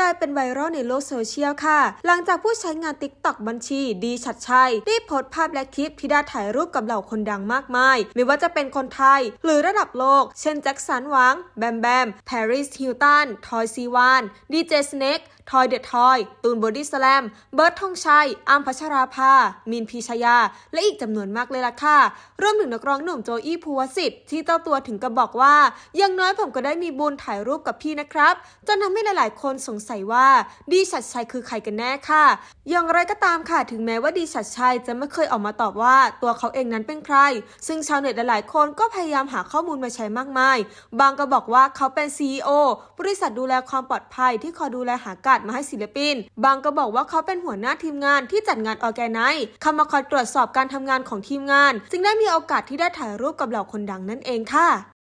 กลายเป็นไวรัลในโลกโซเชียลค่ะ หลังจากผู้ใช้งานติ๊กต็อกบัญชี ดีชัดชัยได้โพสต์ภาพและคลิปที่ได้ถ่ายรูปกับเหล่าคนดังมากมาย ไม่ว่าจะเป็นคนไทย หรือระดับโลก เช่นแจ็คสันหวัง แบมแบมแพริสฮิลตันทอยซีวานดีเจสเน็กทอยเดอะทอย ตูนบอดี้สแลม เบิร์ดธงชัยอัมพัชราภา มินพีชยา และอีกจำนวนมากเลยล่ะค่ะ รวมถึงนักร้องหนุ่มโจอี้ภูวสิทธิ์ที่เจ้าตัวถึงกับบอกว่าอย่างน้อยผมก็ได้มีบุญถ่ายรูปกับพี่นะครับ จนทำให้หลายๆ คนสงสัยว่าดีชัดชัยคือใครกันแน่ค่ะ อย่างไรก็ตามค่ะ ถึงแม้ว่าดีชัดชัยจะไม่เคยออกมาตอบว่าตัวเขาเองนั้นเป็นใคร ซึ่งชาวเน็ตหลายๆคนก็พยายามหาข้อมูลมาใช้มากมาย บางก็บอกว่าเขาเป็น CEO บริษัทดูแลความปลอดภัยที่คอยดูแลหากาดมาให้ศิลปิน บางก็บอกว่าเขาเป็นหัวหน้าทีมงานที่จัดงานออแกไนซ์เข้ามาคอยตรวจสอบการทำงานของทีมงาน จึงได้มีโอกาสที่ได้ถ่ายรูปกับเหล่าคนดังนั่นเองค่ะ